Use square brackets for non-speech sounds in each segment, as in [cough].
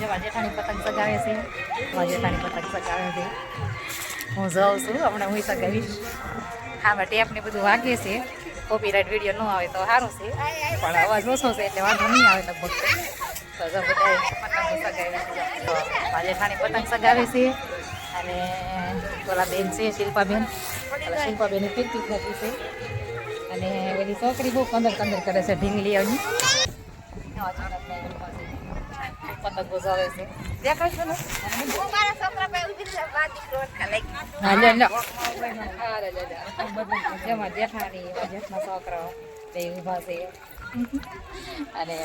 જેમાં જેઠાણી પતંગ સગાવે છે. જેઠાણી પતંગ સગાવે છે. હું જાઉં છું, હમણાં હું સગાવીશ હા ટેપ આપણે બધું વાગે છે. કોપીરાઇટ વીડિયો ન આવે તો સારું છે. પણ અવાજ ઓછો છે એટલે વાંધો નહીં આવે લગભગ. તો જો બધા પતંગ સગાવે છે. મારા પતંગ સગાવે છે. અને પેલા બેન છે, શિલ્પાબેન. પેલા શિલ્પાબેન ફીરકી નાખી છે. અને એની છોકરી બહુ કંદર કંદર કરે છે, ઢીંગલી આવી. પતંગો જાવે છે દેખાય છે ને હા લે લે હા લે લે લે જેમાં જેઠાણી જેઠના છોકરાઓ બે ઊભા છે અને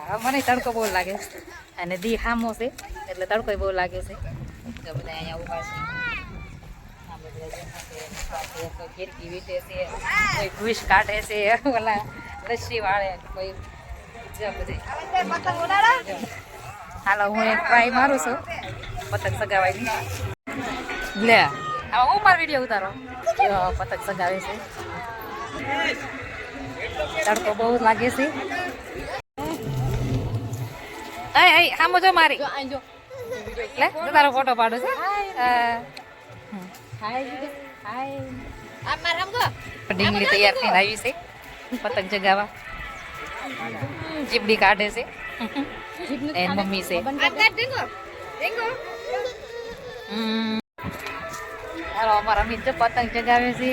હા, મને તડકો બહુ લાગે છે. અને દી હામો છે એટલે તડકો બહુ લાગે છે તો બધા અહીંયા ઊભા છે બધા છે, છે, ખીરકી વીટે છે કોઈ ઘૂસ કાઢે છે ઓલા રસ્સી વાળે કોઈ બધે હાલો હું એક ટ્રાય મારું છું. પતંગ સગાવાની. લે હવે હું મારો વીડિયો ઉતારો? પતંગ સગાવે છે. તડકો બહુ લાગે છે. અય આમ જો મારી. લે તારો ફોટો પાડો છે. હાય ડીંગલી તૈયાર થઈને આવી છે. પતંગ ચગાવવા જીબડી કાઢે છે. એન મમ્મી છે. હાલો અમારા અમિત જો પતંગ ચગાવે છે.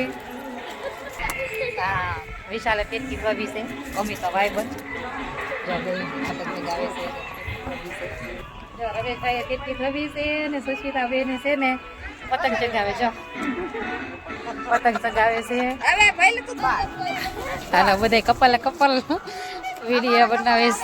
હા વિશાલે પેટકી ભાભી છે. મમ્મી તો ભાઈ બે પતંગ ચગાવે છે. જો રવેશભાઈ પેટકી ભવી છે ને સુસ્મિતા બેન છે ને પતંગ ચગાવે જો. પતંગ ચગાવે છે. હાલો બધા કપલ કપલ. વીડિયો બનાવીશ.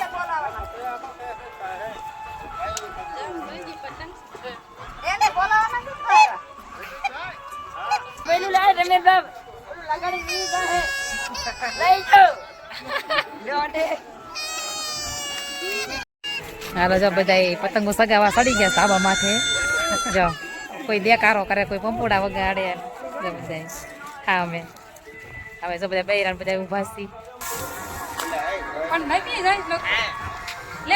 છે હાલો જો બધા પતંગો સગાવા સડી ગયા ધાબા માથે. જો કોઈ દેકારો કરે કોઈ પંપોડા વગાડે. જો બધા હા અમે. હવે જો બધા બૈરાન બધા ઊભા છીએ પણ નમી જાય લે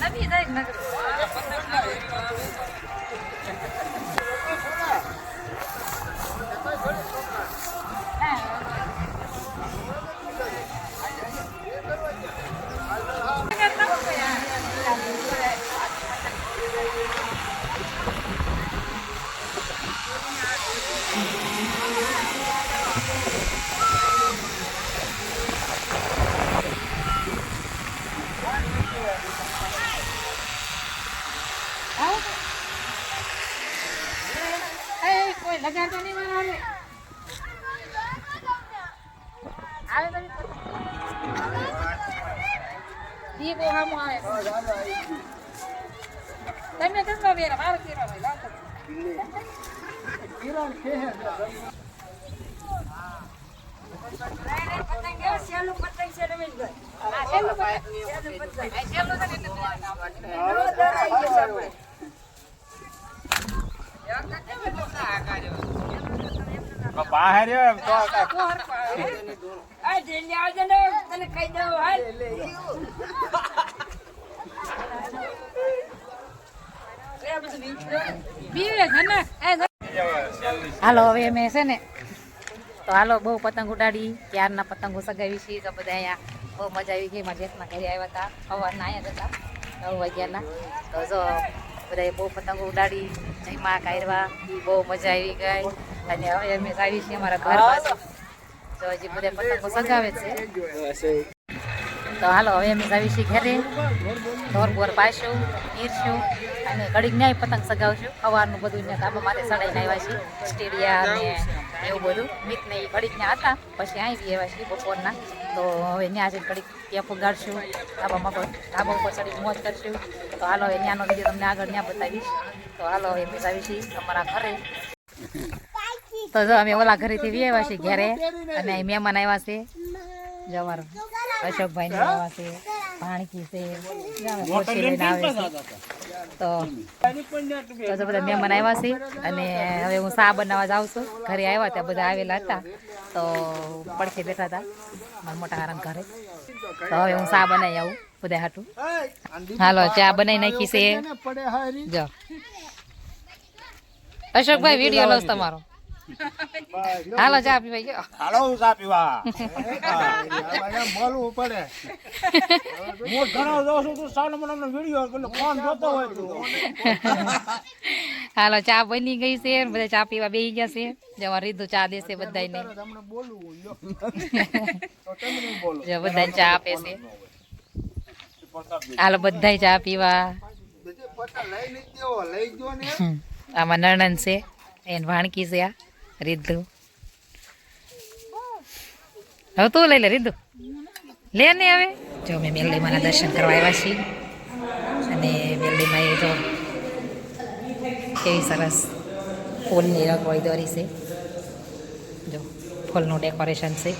નમી જાય નગર બહુ હામો આવે. તમે કેટલો વેરા મારો કેરો ભાઈ લાવતો આ છેલ્લું પતંગ. આ ને. હાલો. હવે અમે છે ને તો હાલો બહુ પતંગ ઉડાડી ક્યારના પતંગો સગાવી છીએ તો બધા અહીંયા બહુ મજા આવી ગઈ. મારા જેઠના ઘરે આવ્યા હતા સવારના અહીંયા હતા નવ વાગ્યાના. તો જો બધાએ બહુ પતંગો ઉડાડી જયમાં એ બહુ મજા આવી ગઈ. અને હવે અમે આવી છીએ અમારા ઘર પાસે તો સગાવે છે. તો હાલો, હવે અમે જાવીશી ઘરે. ઢોર બોર પાઈશું પીરશું અને ઘડીક ન્યાય પતંગ સગાવશું. સવારનું બધું ત્યાં ધાબા માથે સડાઈને આવ્યા છીએ. સ્ટેડિયા ને એવું બધું. મિત ને ઘડીક ત્યાં હતા, પછી આવી આવ્યા છીએ બપોરના. તો હવે ત્યાં જઈને ઘડીક ત્યાં પુગાડશું ધાબામાં પણ, ધાબા ઉપર ચડી મોજ કરશું. તો હાલો, હવે ત્યાંનો વીડિયો તમને આગળ ત્યાં બતાવીશ. તો હાલો, હવે અમે આવી અમારા ઘરે. તો જો અમે ઓલા ઘરેથી વી આવ્યા છીએ ઘરે અને મહેમાન આવ્યા છે. જવાર અશોકભાઈ ને આવ્યા છે ભાણકી છે તો તો બધા મહેમાન આવ્યા છે અને હવે હું સા બનાવવા જાઉં છું. ઘરે આવ્યા ત્યાં બધા આવેલા હતા. તો પડખે બેઠા હતા મારા મોટા આરામ ઘરે. તો હવે હું સા બનાવી આવું બધા હાટું. હાલો ચા બનાવી નાખી છે. જો. અશોકભાઈ વીડિયો લોસ તમારો. હાલો ચા પીવા ગયો. હાલો ચા પીવા. [laughs] મળવું પડે. [laughs] હું ઘણો જોઉં છું તું સાનો મને વીડિયો પેલો ફોન જોતો હોય તું. [laughs] હાલો ચા બની ગઈ છે બધા ચા પીવા બેસી ગયા છે. જવા રીધું ચા દેશે બધાને જો બધાને ચા આપે છે. હાલો બધાય ચા પીવા. આમાં નણંદ છે એને ભાણકી છે આ. રીધુ હવે તું લઈ લે રીધુ લે ને હવે જો મેં મેલડીમાંના દર્શન કરવા આવ્યા છીએ અને મેલડીમાં એ જો કેવી સરસ ફૂલની રંગોળી દોરી છે જો ફૂલનું ડેકોરેશન છે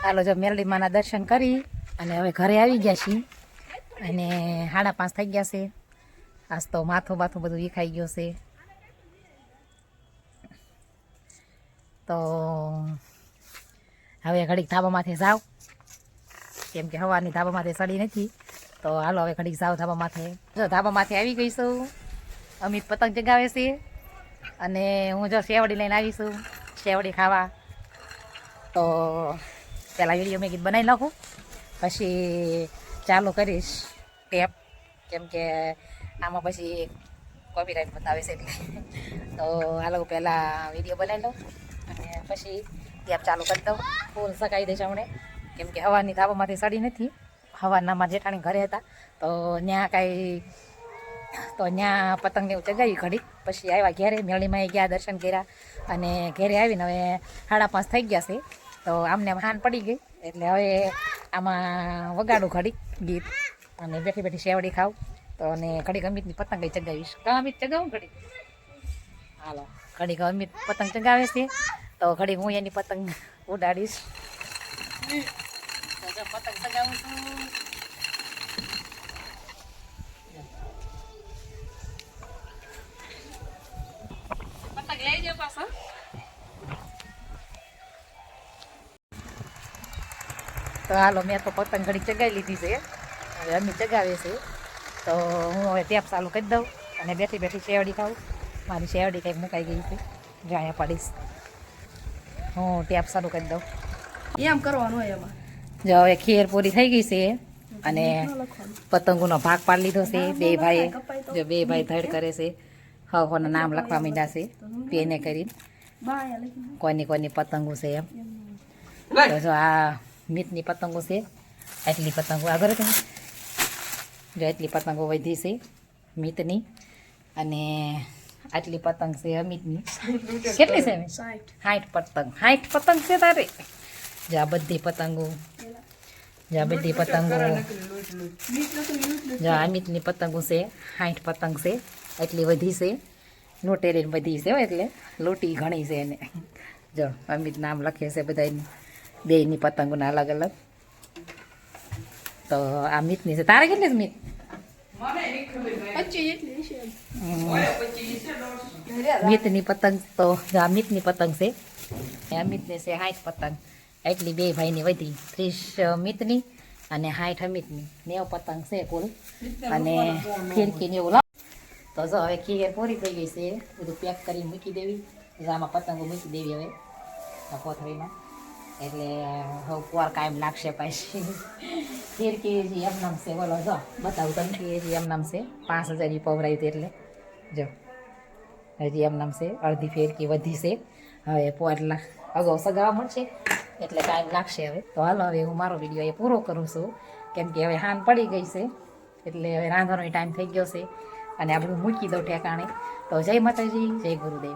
હાલો જો મેલડીમાંના દર્શન કરી અને હવે ઘરે આવી ગયા છીએ અને સાડા પાંચ થઈ ગયા છે આજ તો માથું માથું બધું વિખાઈ ગયું છે. તો હવે ઘડીક ધાબામાંથી જાવ. કેમ કે હવાની ધાબામાંથી સડી નથી. તો હાલો હવે ઘડીક જાવ ધાબામાંથી. જો ધાબામાંથી આવી ગઈ છું. અમિત પતંગ જગાવે છે. અને હું જો શેવડી લઈને આવીશું શેવડી ખાવા. તો પહેલાં વીડિયો મેં ગીત બનાવી નાખું. પછી ચાલુ કરીશ. ટેપ. કેમ કે આમાં પછી કોપીરાઇટ બતાવે છે એટલે. તો આ લોકો પહેલાં વીડિયો બનાવી લઉં અને પછી ગેપ ચાલુ કરી દઉં. ફૂલ સકાઈ દઈશ હમણે. કેમ કે હવાની ધાબામાંથી સડી નથી. હવાનામાં જેઠાણી ઘરે હતા. તો ત્યાં કાંઈ, તો ત્યાં પતંગ એવું ચગાવી ઘડી. પછી આવ્યા ઘેરે, મેળીમાં ગયા, દર્શન કર્યા અને ઘેરે આવીને હવે સાડા પાંચ થઈ ગયા છે. તો આમને આમ હાન પડી ગઈ. એટલે હવે આમાં વગાડું ઘડી ગીત. અને બેઠી બેઠી શેવડી ખાવ. તો અને ઘડીક અમિતની પતંગ ય ચગાવીશ કા અમિત ચગાવું ઘડીક હાલો ઘડીક અમિત પતંગ ચગાવે છે તો ઘડીક હું એની પતંગ ઉડાડીશ તો જો પતંગ ચગાવું છું પતંગ લઈ જાઓ પાછો તો હાલો મેં તો પતંગ ઘડી ચગાવી લીધી છે હવે અમી ચગાવે છે તો હું હવે ટેપ ચાલુ કરી દઉં અને બેઠી બેઠી શેવડી ખાઉં. મારી શેવડી કંઈક મુકાઈ ગઈ છે. જો અહીંયા પડીશ. હું ટેપ ચાલુ કરી દઉં. એમ કરવાનું હોય એમાં. જો હવે ખીર પૂરી થઈ ગઈ છે અને પતંગોનો ભાગ પાડી લીધો છે. બે ભાઈ જો બે ભાઈ ધડ કરે છે. હવના નામ લખવા માંડ્યા છે. પેને કરીને. કોની કોની પતંગો છે એમ. તો જો આ મીતની પતંગો છે. એટલી પતંગો આગળ તમે જો એટલી પતંગો વધી છે મિતની. અને આટલી પતંગ છે અમિતની. કેટલી છે સાઠ પતંગ. સાઠ પતંગ છે તારે? જો આ બધી પતંગો. જો આ બધી પતંગો. જો અમિતની પતંગો છે સાઠ પતંગ છે. એટલી વધી છે. લોટેરીને બધી છે એટલે. લોટી ઘણી છે એને. જો અમિત નામ લખે છે બધાની બેયની પતંગોના અલગ અલગ. તો આ મિતની છે. તારે કેટલી છે મિત? મિતની પતંગ તો જો આ મિતની પતંગ છે અમિતની છે હાઠ પતંગ એટલી બે ભાઈની વધી ત્રીસ મિતની અને હાઠ અમિતની નેવ પતંગ છે કુલ અને ફિરકીને એવું લાવ તો જો હવે ખીર પૂરી થઈ ગઈ છે બધું પેક કરીને મૂકી દેવી જો આમાં પતંગો મૂકી દેવી હવે આ કોથળીમાં એટલે હવે પોર કાયમ લાગશે પાછી ફિરકી એમ એમનામ છે. બોલો, જો. બતાવું તમને કેજી એમ એમનામ છે. પાંચ હજારની પવરાઈ હતી એટલે. જો. હજી એમ નામ છે. અડધી ફેરકી વધી છે. હવે પોટલા અગાઉ સગાવા મળશે. એટલે ટાઈમ લાગશે હવે. તો હાલો, હવે હું મારો વીડિયો એ પૂરો કરું છું. કેમ કે હવે હાન પડી ગઈ છે. એટલે હવે રાંધવાનો ટાઈમ થઈ ગયો છે. અને આપણું મૂકી દઉં ઠેકાણે. તો જય માતાજી, જય ગુરુદેવ.